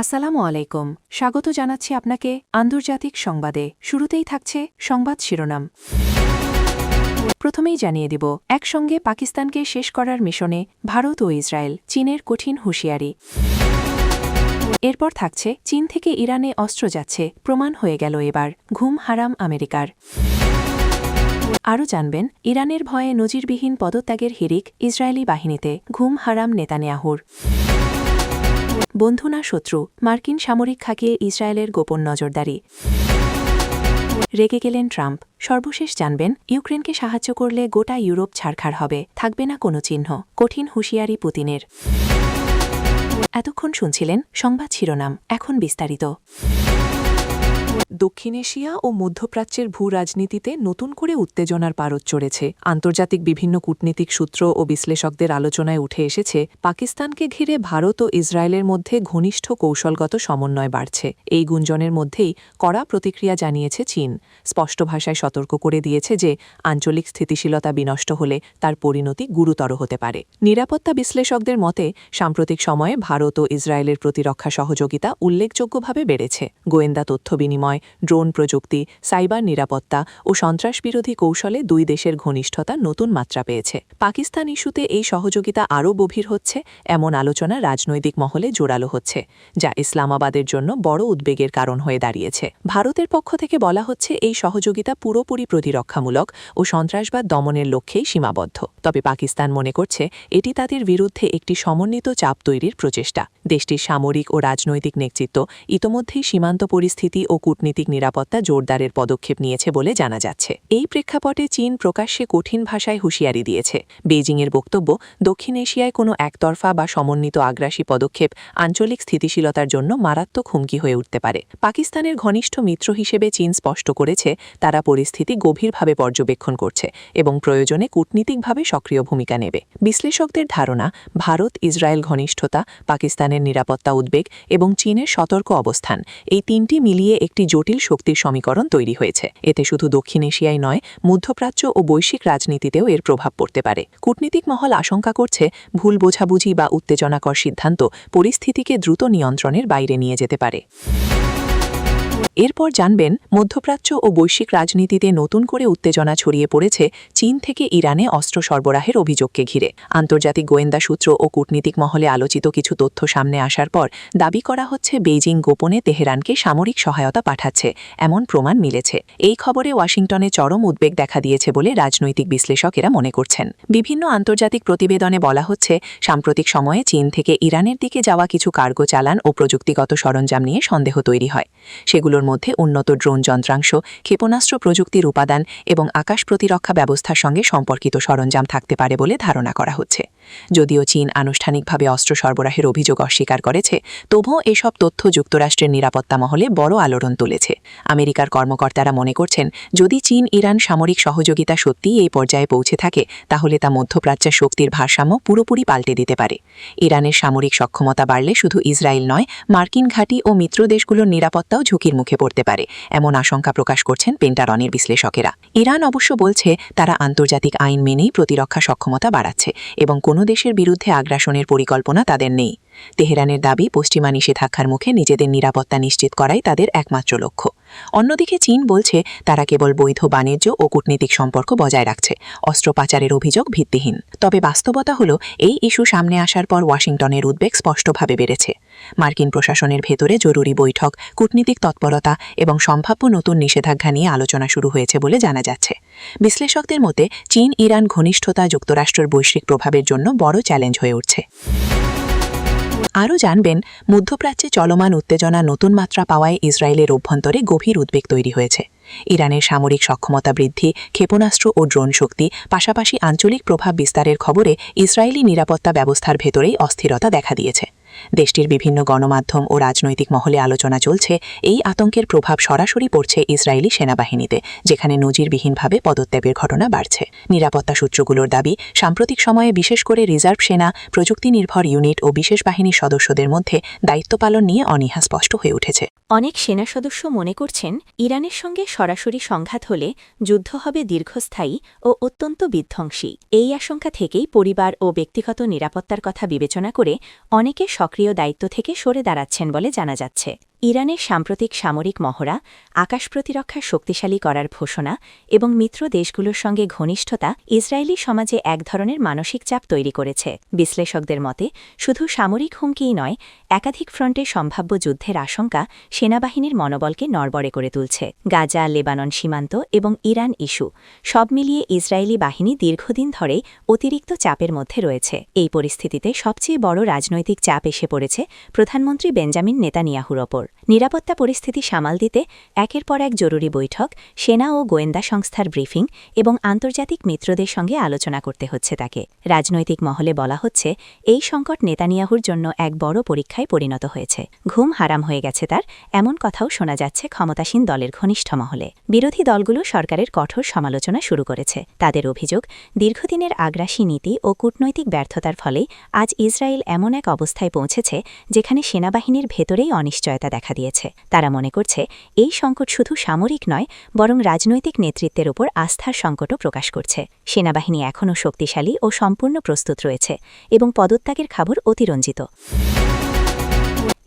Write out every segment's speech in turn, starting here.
আসসালামু আলাইকুম। স্বাগত জানাচ্ছি আপনাকে আন্তর্জাতিক সংবাদে। শুরুতেই থাকছে সংবাদ শিরোনাম। প্রথমেই জানিয়ে দিব, একসঙ্গে পাকিস্তানকে শেষ করার মিশনে ভারত ও ইসরায়েল, চীনের কঠিন হুঁশিয়ারি। এরপর থাকছে, চীন থেকে ইরানে অস্ত্র যাচ্ছে, প্রমাণ হয়ে গেল এবার, ঘুম হারাম আমেরিকার। আরও জানবেন, ইরানের ভয়ে নজিরবিহীন পদত্যাগের হিরিক ইসরায়েলি বাহিনীতে, ঘুম হারাম নেতানিয়াহুর। বন্ধু না শত্রু, মার্কিন সামরিক খাকিয়ে ইসরায়েলের গোপন নজরদারি। রেগে গেলেন ট্রাম্প। সর্বশেষ জানবেন, ইউক্রেনকে সাহায্য করলে গোটা ইউরোপ ছাড়খাড় হবে, থাকবে না কোনো চিহ্ন, কঠিন হুঁশিয়ারি পুতিনের। এতক্ষণ শুনছিলেন সংবাদ শিরোনাম, এখন বিস্তারিত। দক্ষিণ এশিয়া ও মধ্যপ্রাচ্যের ভূ রাজনীতিতে নতুন করে উত্তেজনার পারদ চড়েছে। আন্তর্জাতিক বিভিন্ন কূটনীতিক সূত্র ও বিশ্লেষকদের আলোচনায় উঠে এসেছে, পাকিস্তানকে ঘিরে ভারত ও ইসরায়েলের মধ্যে ঘনিষ্ঠ কৌশলগত সমন্বয় বাড়ছে। এই গুঞ্জনের মধ্যেই কড়া প্রতিক্রিয়া জানিয়েছে চীন। স্পষ্ট ভাষায় সতর্ক করে দিয়েছে যে, আঞ্চলিক স্থিতিশীলতা বিনষ্ট হলে তার পরিণতি গুরুতর হতে পারে। নিরাপত্তা বিশ্লেষকদের মতে, সাম্প্রতিক সময়ে ভারত ও ইসরায়েলের প্রতিরক্ষা সহযোগিতা উল্লেখযোগ্যভাবে বেড়েছে। গোয়েন্দা তথ্য বিনিময় ড্রোন প্রযুক্তি, সাইবার নিরাপত্তা ও সন্ত্রাসবিরোধী কৌশলে দুই দেশের ঘনিষ্ঠতা নতুন মাত্রা পেয়েছে। পাকিস্তান ইস্যুতে এই সহযোগিতা আরও গভীর হচ্ছে, এমন আলোচনা রাজনৈতিক মহলে জোরালো হচ্ছে, যা ইসলামাবাদের জন্য বড় উদ্বেগের কারণ হয়ে দাঁড়িয়েছে। ভারতের পক্ষ থেকে বলা হচ্ছে, এই সহযোগিতা পুরোপুরি প্রতিরক্ষামূলক ও সন্ত্রাসবাদ দমনের লক্ষ্যেই সীমাবদ্ধ। তবে পাকিস্তান মনে করছে, এটি তাদের বিরুদ্ধে একটি সমন্বিত চাপ তৈরির প্রচেষ্টা। দেশটির সামরিক ও রাজনৈতিক নেতৃত্ব ইতোমধ্যেই সীমান্ত পরিস্থিতি ও কূটনীতিক নিরাপত্তা জোরদারের পদক্ষেপ নিয়েছে বলে জানা যাচ্ছে। এই প্রেক্ষাপটে চীন প্রকাশ্যে কঠিন ভাষায় হুঁশিয়ারি দিয়েছে। বেজিংয়ের বক্তব্য, দক্ষিণ এশিয়ায় কোনো একতরফা বা সমন্বিত আগ্রাসী পদক্ষেপ আঞ্চলিক স্থিতিশীলতার জন্য মারাত্মক হুমকি হয়ে উঠতে পারে। পাকিস্তানের ঘনিষ্ঠ মিত্র হিসেবে চীন স্পষ্ট করেছে, তারা পরিস্থিতি গভীরভাবে পর্যবেক্ষণ করছে এবং প্রয়োজনে কূটনীতিকভাবে সক্রিয় ভূমিকা নেবে। বিশ্লেষকদের ধারণা, ভারত, ইসরায়েল ঘনিষ্ঠতা, পাকিস্তানের নিরাপত্তা উদ্বেগ এবং চীনের সতর্ক অবস্থান, এই তিনটি মিলিয়ে একটি জটিল শক্তির সমীকরণ তৈরি হয়েছে। এতে শুধু দক্ষিণ এশিয়ায় নয়, মধ্যপ্রাচ্য ও বৈশ্বিক রাজনীতিতেও এর প্রভাব পড়তে পারে। কূটনীতিক মহল আশঙ্কা করছে, ভুল বোঝাবুঝি বা উত্তেজনাকর সিদ্ধান্ত পরিস্থিতিকে দ্রুত নিয়ন্ত্রণের বাইরে নিয়ে যেতে পারে। এরপর জানবেন, মধ্যপ্রাচ্য ও বৈশ্বিক রাজনীতিতে নতুন করে উত্তেজনা ছড়িয়ে পড়েছে চীন থেকে ইরানে অস্ত্র সরবরাহের অভিযোগকে ঘিরে। আন্তর্জাতিক গোয়েন্দা সূত্র ও কূটনীতিক মহলে আলোচিত কিছু তথ্য সামনে আসার পর দাবি করা হচ্ছে, বেইজিং গোপনে তেহরানকে সামরিক সহায়তা পাঠাচ্ছে, এমন প্রমাণ মিলেছে। এই খবরে ওয়াশিংটনে চরম উদ্বেগ দেখা দিয়েছে বলে রাজনৈতিক বিশ্লেষকেরা মনে করছেন। বিভিন্ন আন্তর্জাতিক প্রতিবেদনে বলা হচ্ছে, সাম্প্রতিক সময়ে চীন থেকে ইরানের দিকে যাওয়া কিছু কার্গো চালান ও প্রযুক্তিগত সরঞ্জাম নিয়ে সন্দেহ তৈরি হয়। সেগুলোর মধ্যে উন্নত ড্রোন যন্ত্রাংশ, ক্ষেপণাস্ত্র প্রযুক্তির উপাদান এবং আকাশ প্রতিরক্ষা ব্যবস্থার সঙ্গে সম্পর্কিত সরঞ্জাম থাকতে পারে বলে ধারণা করা হচ্ছে। যদিও চীন আনুষ্ঠানিকভাবে অস্ত্র সরবরাহের অভিযোগ অস্বীকার করেছে, তবুও এসব তথ্য যুক্তরাষ্ট্রের নিরাপত্তা মহলে বড় আলোড়ন তুলেছে। আমেরিকার কর্মকর্তারা মনে করছেন, যদি চীন ইরান সামরিক সহযোগিতা সত্যিই এই পর্যায়ে পৌঁছে থাকে, তাহলে তা মধ্যপ্রাচ্যের শক্তির ভারসাম্য পুরোপুরি পাল্টে দিতে পারে। ইরানের সামরিক সক্ষমতা বাড়লে শুধু ইসরায়েল নয়, মার্কিন ঘাঁটি ও মিত্র দেশগুলোর নিরাপত্তাও ঝুঁকির মুখে পড়তে পারে, এমন আশঙ্কা প্রকাশ করছেন পেন্টারনের বিশ্লেষকেরা। ইরান অবশ্য বলছে, তারা আন্তর্জাতিক আইন মেনেই প্রতিরক্ষা সক্ষমতা বাড়াচ্ছে এবং কোনো দেশের বিরুদ্ধে আগ্রাসনের পরিকল্পনা তাদের নেই। তেহরানের দাবি, পশ্চিমা নিষেধাজ্ঞার মুখে নিজেদের নিরাপত্তা নিশ্চিত করাই তাদের একমাত্র লক্ষ্য। অন্যদিকে চীন বলছে, তারা কেবল বৈধ বাণিজ্য ও কূটনীতিক সম্পর্ক বজায় রাখছে অস্ত্র পাচারের অভিযোগ ভিত্তিহীন। তবে বাস্তবতা হল, এই ইস্যু সামনে আসার পর ওয়াশিংটনের উদ্বেগ স্পষ্টভাবে বেড়েছে। মার্কিন প্রশাসনের ভেতরে জরুরি বৈঠক, কূটনীতিক তৎপরতা এবং সম্ভাব্য নতুন নিষেধাজ্ঞা নিয়ে আলোচনা শুরু হয়েছে বলে জানা যাচ্ছে। বিশ্লেষকদের মতে, চীন, ইরান ঘনিষ্ঠতা যুক্তরাষ্ট্রের বৈশ্বিক প্রভাবের জন্য বড় চ্যালেঞ্জ হয়ে উঠছে। আরও জানবেন, মধ্যপ্রাচ্যে চলমান উত্তেজনা নতুন মাত্রা পাওয়ায় ইসরায়েলের অভ্যন্তরে গভীর উদ্বেগ তৈরি হয়েছে। ইরানের সামরিক সক্ষমতা বৃদ্ধি, ক্ষেপণাস্ত্র ও ড্রোন শক্তি, পাশাপাশি আঞ্চলিক প্রভাব বিস্তারের খবরে ইসরায়েলি নিরাপত্তা ব্যবস্থার ভেতরেই অস্থিরতা দেখা দিয়েছে। দেশটির বিভিন্ন গণমাধ্যম ও রাজনৈতিক মহলে আলোচনা চলছে। এই আতঙ্কের প্রভাব সরাসরি পড়ছে ইসরায়েলি সেনাবাহিনীতে, যেখানে নজিরবিহীনভাবে পদত্যাগের ঘটনা বাড়ছে। নিরাপত্তা সূত্রগুলোর দাবি, সাম্প্রতিক সময়ে বিশেষ করে রিজার্ভ সেনা প্রযুক্তি নির্ভর ইউনিট ও বিশেষ বাহিনীর সদস্যদের মধ্যে দায়িত্ব পালন নিয়ে অনীহা স্পষ্ট হয়ে উঠেছে। অনেক সেনা সদস্য মনে করছেন, ইরানের সঙ্গে সরাসরি সংঘাত হলে যুদ্ধ হবে দীর্ঘস্থায়ী ও অত্যন্ত বিধ্বংসী। এই আশঙ্কা থেকেই পরিবার ও ব্যক্তিগত নিরাপত্তার কথা বিবেচনা করে অনেকে সক্রিয় সক্রিয় দায়িত্ব থেকে সরে দাঁড়াচ্ছেন বলে জানা যাচ্ছে। ইরানের সাম্প্রতিক সামরিক মহড়া আকাশ প্রতিরক্ষা শক্তিশালী করার ঘোষণা এবং মিত্র দেশগুলোর সঙ্গে ঘনিষ্ঠতা ইসরায়েলি সমাজে এক ধরনের মানসিক চাপ তৈরি করেছে। বিশ্লেষকদের মতে, শুধু সামরিক হুমকিই নয়, একাধিক ফ্রন্টে সম্ভাব্য যুদ্ধের আশঙ্কা সেনাবাহিনীর মনোবলকে নড়বড়ে করে তুলছে। গাজা, লেবানন সীমান্ত এবং ইরান ইস্যু সব মিলিয়ে ইসরায়েলি বাহিনী দীর্ঘদিন ধরেই অতিরিক্ত চাপের মধ্যে রয়েছে। এই পরিস্থিতিতে সবচেয়ে বড় রাজনৈতিক চাপ এসে পড়েছে প্রধানমন্ত্রী বেঞ্জামিন নেতানিয়াহুর ওপর। নিরাপত্তা পরিস্থিতি সামাল দিতে একের পর এক জরুরি বৈঠক, সেনা ও গোয়েন্দা সংস্থার ব্রিফিং এবং আন্তর্জাতিক মিত্রদের সঙ্গে আলোচনা করতে হচ্ছে তাকে। রাজনৈতিক মহলে বলা হচ্ছে, এই সংকট নেতানিয়াহুর জন্য এক বড় পরীক্ষায় পরিণত হয়েছে। ঘুম হারাম হয়ে গেছে তার, এমন কথাও শোনা যাচ্ছে ক্ষমতাসীন দলের ঘনিষ্ঠ মহলে। বিরোধী দলগুলো সরকারের কঠোর সমালোচনা শুরু করেছে। তাদের অভিযোগ, দীর্ঘদিনের আগ্রাসী নীতি ও কূটনৈতিক ব্যর্থতার ফলে আজ ইসরায়েল এমন এক অবস্থায় পৌঁছেছে যেখানে সেনাবাহিনীর ভেতরেই অনিশ্চয়তা দেখা দিয়েছে। তারা মনে করছে, এই সংকট শুধু সামরিক নয়, বরং রাজনৈতিক নেতৃত্বের ওপর আস্থার সংকটও প্রকাশ করছে। সেনাবাহিনী এখনও শক্তিশালী ও সম্পূর্ণ প্রস্তুত রয়েছে এবং পদত্যাগের খবর অতিরঞ্জিত।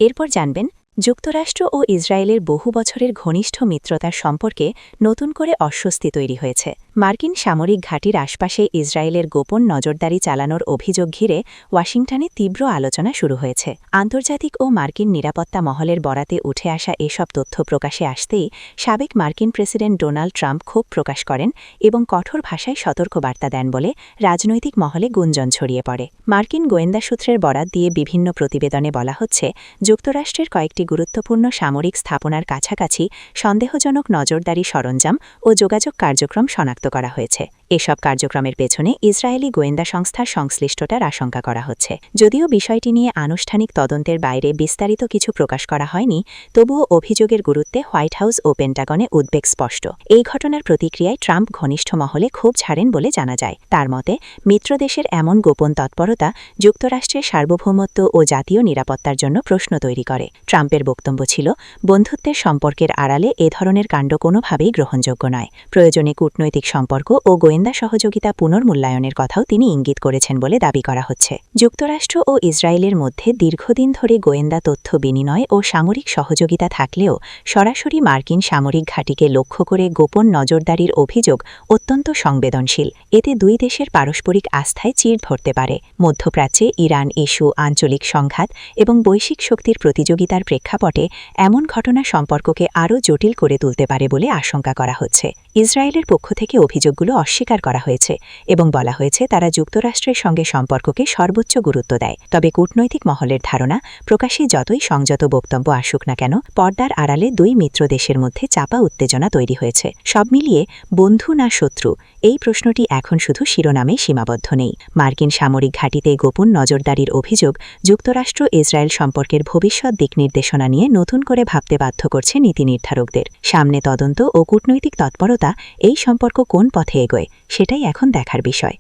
এরপর জানবেন, যুক্তরাষ্ট্র ও ইসরায়েলের বহু বছরের ঘনিষ্ঠ মিত্রতার সম্পর্কে নতুন করে অস্বস্তি তৈরি হয়েছে। মার্কিন সামরিক ঘাঁটির আশপাশে ইসরায়েলের গোপন নজরদারি চালানোর অভিযোগ ঘিরে ওয়াশিংটনে তীব্র আলোচনা শুরু হয়েছে। আন্তর্জাতিক ও মার্কিন নিরাপত্তা মহলের বরাতে উঠে আসা এসব তথ্য প্রকাশে আসতেই সাবেক মার্কিন প্রেসিডেন্ট ডোনাল্ড ট্রাম্প ক্ষোভ প্রকাশ করেন এবং কঠোর ভাষায় সতর্কবার্তা দেন বলে রাজনৈতিক মহলে গুঞ্জন ছড়িয়ে পড়ে। মার্কিন গোয়েন্দা সূত্রের বরাত দিয়ে বিভিন্ন প্রতিবেদনে বলা হচ্ছে, যুক্তরাষ্ট্রের কয়েকটি গুরুত্বপূর্ণ সামরিক স্থাপনার কাছাকাছি সন্দেহজনক নজরদারি সরঞ্জাম ও যোগাযোগ কার্যক্রম শনাক্ত করা হয়েছে। এসব কার্যক্রমের পেছনে ইসরায়েলি গোয়েন্দা সংস্থার সংশ্লিষ্টতার আশঙ্কা করা হচ্ছে। যদিও বিষয়টি নিয়ে আনুষ্ঠানিক তদন্তের বাইরে বিস্তারিত কিছু প্রকাশ করা হয়নি, তবুও অভিযোগের গুরুত্বে হোয়াইট হাউস ও পেন্টাগনে উদ্বেগ স্পষ্ট। এই ঘটনার প্রতিক্রিয়ায় ট্রাম্প ঘনিষ্ঠ মহলে ক্ষোভ ছাড়েন বলে জানা যায়। তার মতে মিত্রদেশের এমন গোপন তৎপরতা যুক্তরাষ্ট্রের সার্বভৌমত্ব ও জাতীয় নিরাপত্তার জন্য প্রশ্ন তৈরি করে। ট্রাম্পের বক্তব্য ছিল, বন্ধুত্বের সম্পর্কের আড়ালে এ ধরনের কাণ্ড কোনোভাবেই গ্রহণযোগ্য নয়। প্রয়োজনে কূটনৈতিক সম্পর্ক ও গোয়েন্দা সহযোগিতা পুনর্মূল্যায়নের কথাও তিনি ইঙ্গিত করেছেন বলে দাবি করা হচ্ছে। যুক্তরাষ্ট্র ও ইসরায়েলের মধ্যে দীর্ঘদিন ধরে গোয়েন্দা তথ্য বিনিময় ও সামরিক সহযোগিতা থাকলেও সরাসরি মার্কিন সামরিক ঘাঁটিকে লক্ষ্য করে গোপন নজরদারির অভিযোগ অত্যন্ত সংবেদনশীল। এতে দুই দেশের পারস্পরিক আস্থায় চির ধরতে পারে। মধ্যপ্রাচ্যে ইরান ইস্যু, আঞ্চলিক সংঘাত এবং বৈশ্বিক শক্তির প্রতিযোগিতার প্রেক্ষাপটে এমন ঘটনা সম্পর্ককে আরও জটিল করে তুলতে পারে বলে আশঙ্কা করা হচ্ছে। ইসরায়েলের পক্ষ থেকে অভিযোগগুলো অস্বীকার করা হয়েছে এবং বলা হয়েছে তারা যুক্তরাষ্ট্রের সঙ্গে সম্পর্ককে সর্বোচ্চ গুরুত্ব দেয়। তবে কূটনৈতিক মহলের ধারণা, প্রকাশ্যে যতই সংযত বক্তব্য আসুক না কেন, পর্দার আড়ালে দুই মিত্র দেশের মধ্যে চাপা উত্তেজনা তৈরি হয়েছে। সব মিলিয়ে বন্ধু না শত্রু এই প্রশ্নটি এখন শুধু শিরোনামে সীমাবদ্ধ নেই। মার্কিন সামরিক ঘাঁটিতে গোপন নজরদারির অভিযোগ যুক্তরাষ্ট্র ইসরায়েল সম্পর্কের ভবিষ্যৎ দিক নির্দেশনা নিয়ে নতুন করে ভাবতে বাধ্য করছে নীতি নির্ধারকদের। সামনে তদন্ত ও কূটনৈতিক তৎপরতা এই সম্পর্ক কোন পথে এগোয়, সেটাই এখন দেখার বিষয়।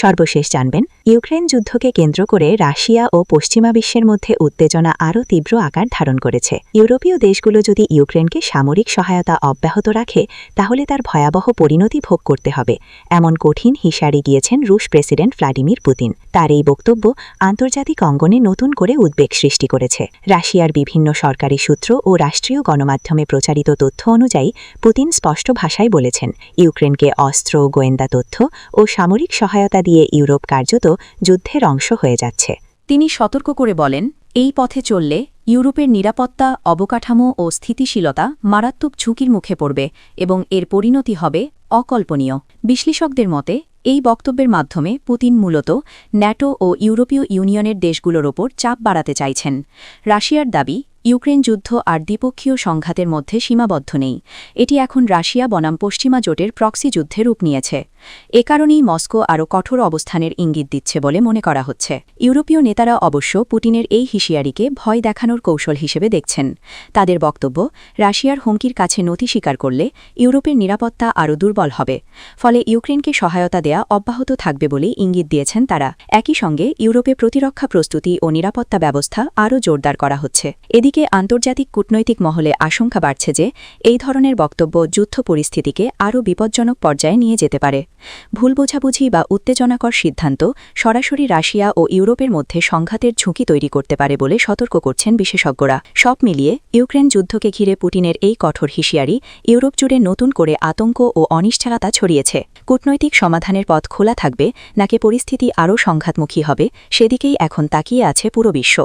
সর্বশেষ জানবেন, ইউক্রেন যুদ্ধকে কেন্দ্র করে রাশিয়া ও পশ্চিমা বিশ্বের মধ্যে উত্তেজনা আরও তীব্র আকার ধারণ করেছে। ইউরোপীয় দেশগুলো যদি ইউক্রেনকে সামরিক সহায়তা অব্যাহত রাখে, তাহলে তার ভয়াবহ পরিণতি ভোগ করতে হবে, এমন কঠিন হিসারে গিয়েছেন রুশ প্রেসিডেন্ট ভ্লাদিমির পুতিন। তার এই বক্তব্য আন্তর্জাতিক অঙ্গনে নতুন করে উদ্বেগ সৃষ্টি করেছে। রাশিয়ার বিভিন্ন সরকারি সূত্র ও রাষ্ট্রীয় গণমাধ্যমে প্রচারিত তথ্য অনুযায়ী, পুতিন স্পষ্ট ভাষায় বলেছেন, ইউক্রেনকে অস্ত্র গোয়েন্দা তথ্য ও সামরিক সহায়তা দিয়ে ইউরোপ কার্যত যুদ্ধের অংশ হয়ে যাচ্ছে। তিনি সতর্ক করে বলেন, এই পথে চললে ইউরোপের নিরাপত্তা, অবকাঠামো ও স্থিতিশীলতা মারাত্মক ঝুঁকির মুখে পড়বে এবং এর পরিণতি হবে অকল্পনীয়। বিশ্লেষকদের মতে, এই বক্তব্যের মাধ্যমে পুতিন মূলত ন্যাটো ও ইউরোপীয় ইউনিয়নের দেশগুলোর ওপর চাপ বাড়াতে চাইছেন। রাশিয়ার দাবি ইউক্রেন যুদ্ধ আর দ্বিপক্ষীয় সংঘাতের মধ্যে সীমাবদ্ধ নেই। এটি এখন রাশিয়া বনাম পশ্চিমা জোটের প্রক্সি যুদ্ধে রূপ নিয়েছে। এ কারণেই মস্কো আরও কঠোর অবস্থানের ইঙ্গিত দিচ্ছে বলে মনে করা হচ্ছে। ইউরোপীয় নেতারা অবশ্য পুটিনের এই হুঁশিয়ারিকে ভয় দেখানোর কৌশল হিসেবে দেখছেন। তাদের বক্তব্য, রাশিয়ার হুমকির কাছে নথি স্বীকার করলে ইউরোপের নিরাপত্তা আরও দুর্বল হবে। ফলে ইউক্রেনকে সহায়তা দেয়া অব্যাহত থাকবে বলেই ইঙ্গিত দিয়েছেন তারা। একই সঙ্গে ইউরোপে প্রতিরক্ষা প্রস্তুতি ও নিরাপত্তা ব্যবস্থা আরও জোরদার করা হচ্ছে। এদিকে অন্যদিকে আন্তর্জাতিক কূটনৈতিক মহলে আশঙ্কা বাড়ছে যে এই ধরনের বক্তব্য যুদ্ধ পরিস্থিতিকে আরও বিপজ্জনক পর্যায়ে নিয়ে যেতে পারে। ভুল বোঝাবুঝি বা উত্তেজনাকর সিদ্ধান্ত সরাসরি রাশিয়া ও ইউরোপের মধ্যে সংঘাতের ঝুঁকি তৈরি করতে পারে বলে সতর্ক করছেন বিশেষজ্ঞরা। সব মিলিয়ে ইউক্রেন যুদ্ধকে ঘিরে পুটিনের এই কঠোর হুঁশিয়ারি ইউরোপ জুড়ে নতুন করে আতঙ্ক ও অনিশ্চয়তা ছড়িয়েছে। কূটনৈতিক সমাধানের পথ খোলা থাকবে, নাকি পরিস্থিতি আরও সংঘাতমুখী হবে, সেদিকেই এখন তাকিয়ে আছে পুরো বিশ্ব।